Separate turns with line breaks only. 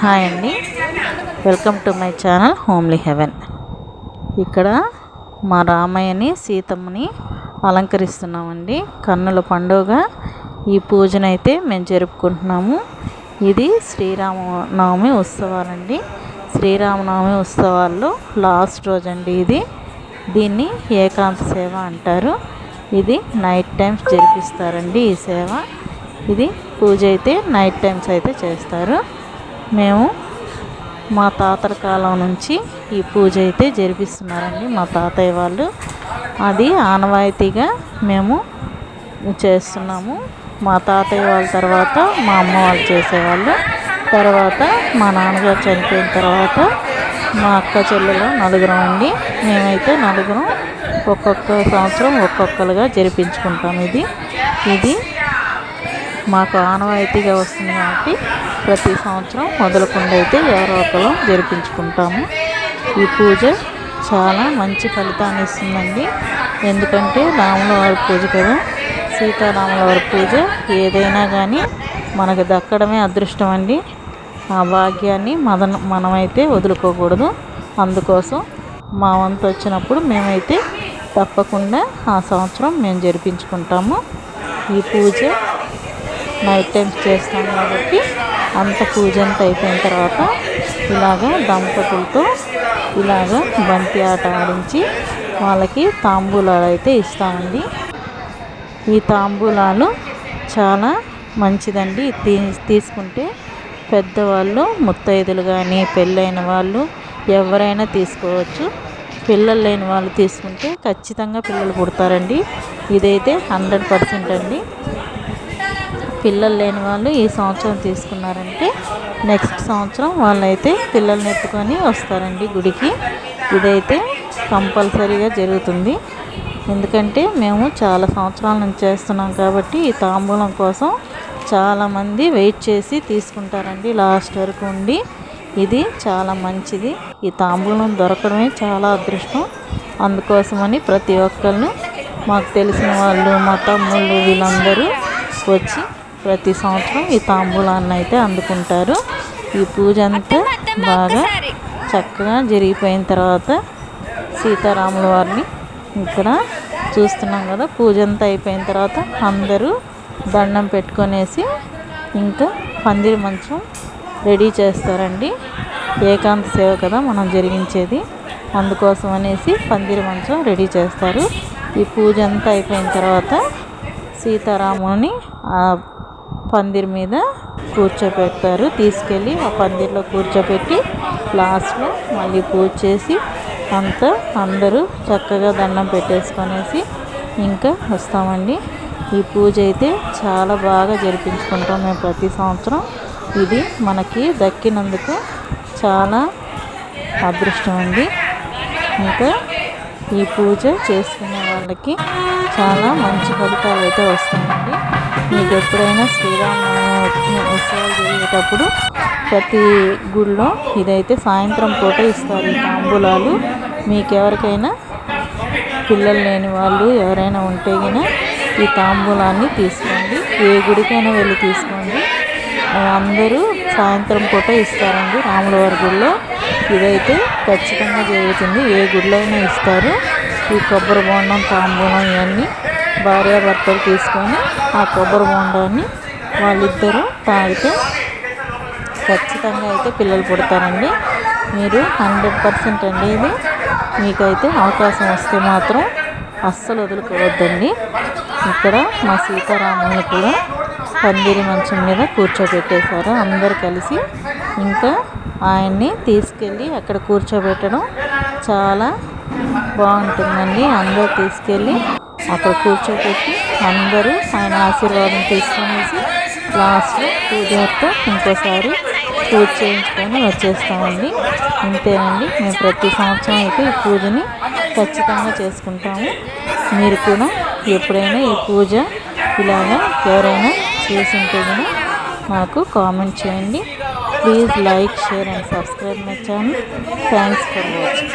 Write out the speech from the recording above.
Hi అండి. Welcome to my channel homely heaven ఇక్కడ మా రామయ్యని సీతమ్మని అలంకరిస్తున్నామండి. కన్నుల పండుగ. ఈ పూజనైతే మేము జరుపుకుంటున్నాము. ఇది శ్రీరామనవమి ఉత్సవాలండి. శ్రీరామనవమి ఉత్సవాల్లో లాస్ట్ రోజు అండి ఇది. దీన్ని ఏకాంత సేవ అంటారు. ఇది నైట్ టైమ్స్ జరిపిస్తారండి ఈ సేవ. ఇది పూజ అయితే నైట్ టైమ్స్ అయితే చేస్తారు. మేము మా తాతల కాలం నుంచి ఈ పూజ అయితే జరిపిస్తున్నారండి. మా తాతయ్య వాళ్ళు. అది ఆనవాయితీగా మేము చేస్తున్నాము. మా తాతయ్య వాళ్ళ తర్వాత మా అమ్మ వాళ్ళు చేసేవాళ్ళు. తర్వాత మా నాన్నగారు చనిపోయిన తర్వాత మా అక్క చెల్లెలు నలుగురం అండి. మేమైతే నలుగురం ఒక్కొక్క సంవత్సరం ఒక్కొక్కరుగా జరిపించుకుంటాం ఇది. ఇది మాకు ఆనవాయితీగా వస్తుంది కాబట్టి ప్రతి సంవత్సరం మొదలకుండా అయితే ఎవరో ఒకరు జరిపించుకుంటాము. ఈ పూజ చాలా మంచి ఫలితాన్ని ఇస్తుందండి. ఎందుకంటే రాముల వారి పూజ కదా. సీతారాముల వారి పూజ ఏదైనా కానీ మనకు దక్కడమే అదృష్టం అండి. ఆ భాగ్యాన్ని మదన మనమైతే వదులుకోకూడదు. అందుకోసం మా వంతు వచ్చినప్పుడు మేమైతే తప్పకుండా ఆ సంవత్సరం మేము జరిపించుకుంటాము. ఈ పూజ నైట్ టైమ్స్ చేస్తాం కాబట్టి అంత పూజ అంతా అయిపోయిన తర్వాత ఇలాగ దంపతులతో ఇలాగ బంతి ఆట ఆడించి వాళ్ళకి తాంబూలాలు అయితే ఇస్తామండి. ఈ తాంబూలాలు చాలా మంచిదండి. తీ తీసుకుంటే పెద్దవాళ్ళు ముత్తైదులు కానీ పెళ్ళైన వాళ్ళు ఎవరైనా తీసుకోవచ్చు. పిల్లలు లేని వాళ్ళు తీసుకుంటే ఖచ్చితంగా పిల్లలు పుడతారండి. ఇదైతే హండ్రెడ్ పర్సెంట్ అండి. పిల్లలు లేని వాళ్ళు ఈ సంవత్సరం తీసుకున్నారంటే నెక్స్ట్ సంవత్సరం వాళ్ళైతే పిల్లల్ని ఎత్తుకొని వస్తారండి గుడికి. ఇదైతే కంపల్సరీగా జరుగుతుంది. ఎందుకంటే మేము చాలా సంవత్సరాల నుంచి చేస్తున్నాం కాబట్టి ఈ తాంబూలం కోసం చాలామంది వెయిట్ చేసి తీసుకుంటారండి లాస్ట్ వరకు ఉండి. ఇది చాలా మంచిది. ఈ తాంబూలం దొరకడమే చాలా అదృష్టం. అందుకోసమని ప్రతి ఒక్కరిని మాకు తెలిసిన వాళ్ళు మా తమ్ముళ్ళు వీళ్ళందరూ వచ్చి ప్రతి సంవత్సరం ఈ తాంబూలాన్ని అయితే అందుకుంటారు. ఈ పూజ అంతా బాగా చక్కగా జరిగిపోయిన తర్వాత సీతారాముల వారిని ఇక్కడ చూస్తున్నాం కదా. పూజ అంతా అయిపోయిన తర్వాత అందరూ దండం పెట్టుకొనేసి ఇంకా పందిరి మంచం రెడీ చేస్తారండి. ఏకాంత సేవ కదా మనం జరిగించేది. అందుకోసం అనేసి పందిరి మంచం రెడీ చేస్తారు. ఈ పూజ అంతా అయిపోయిన తర్వాత సీతారాముని పందిరి మీద కూర్చోపెట్టారు. తీసుకెళ్ళి ఆ పందిరిలో కూర్చోపెట్టి లాస్ట్లో మళ్ళీ పూజ చేసి అంతా అందరూ చక్కగా దండం పెట్టేసుకొనేసి ఇంకా వస్తామండి. ఈ పూజ అయితే చాలా బాగా జరిపించుకుంటాం మేము ప్రతి సంవత్సరం. ఇది మనకి దక్కినందుకు చాలా అదృష్టం అండి. ఇంకా ఈ పూజ చేసుకునే వాళ్ళకి చాలా మంచి ఫలితాలు అయితే వస్తాయండి మీకు ఎప్పుడైనా శ్రీరామనవమి ఉత్సవాలు జరిగేటప్పుడు ప్రతి గుడిలో ఇదైతే సాయంత్రం పూట ఇస్తారు ఈ తాంబూలాలు. మీకు ఎవరికైనా పిల్లలు లేని వాళ్ళు ఎవరైనా ఉంటే గిన ఈ తాంబూలాన్ని తీసుకోండి. ఏ గుడికైనా వెళ్ళి తీసుకోండి. అందరూ సాయంత్రం పూట ఇస్తారండి. రాములవారి గుడిలో ఇదైతే ఖచ్చితంగా జరుగుతుంది. ఏ గుడిలో అయినా ఇస్తారు. ఈ కొబ్బరి బోండం తాంబూలం ఇవన్నీ భార్యాభర్తలు తీసుకొని ఆ కొబ్బరి బొండాన్ని వాళ్ళిద్దరూ తాగితే ఖచ్చితంగా అయితే పిల్లలు పుడతారండి. మీరు హండ్రెడ్ పర్సెంట్ అండి ఇది మీకైతే అవకాశం వస్తే మాత్రం అస్సలు వదులుకోవద్దండి. ఇక్కడ మా సీతారాముని కూడా పందిరి మంచం మీద కూర్చోబెట్టేశారు. అందరు కలిసి ఇంకా ఆయన్ని తీసుకెళ్ళి అక్కడ కూర్చోబెట్టడం చాలా బాగుంటుందండి. అందరూ తీసుకెళ్ళి అక్కడ కూర్చోబెట్టి అందరూ ఆయన ఆశీర్వాదం తీసుకునేసి లాస్ట్లో పూజతో ఇంకోసారి పూజ చేయించుకొని వచ్చేస్తామండి. ఇంతేనండి. మేము ప్రతి సంవత్సరం అయితే ఈ పూజని ఖచ్చితంగా చేసుకుంటాము. మీరు కూడా ఎప్పుడైనా ఈ పూజ ఇలాగా ఎవరైనా చేసింటే కూడా మాకు కామెంట్ చేయండి. Please like share and subscribe my channel. Thanks for watching.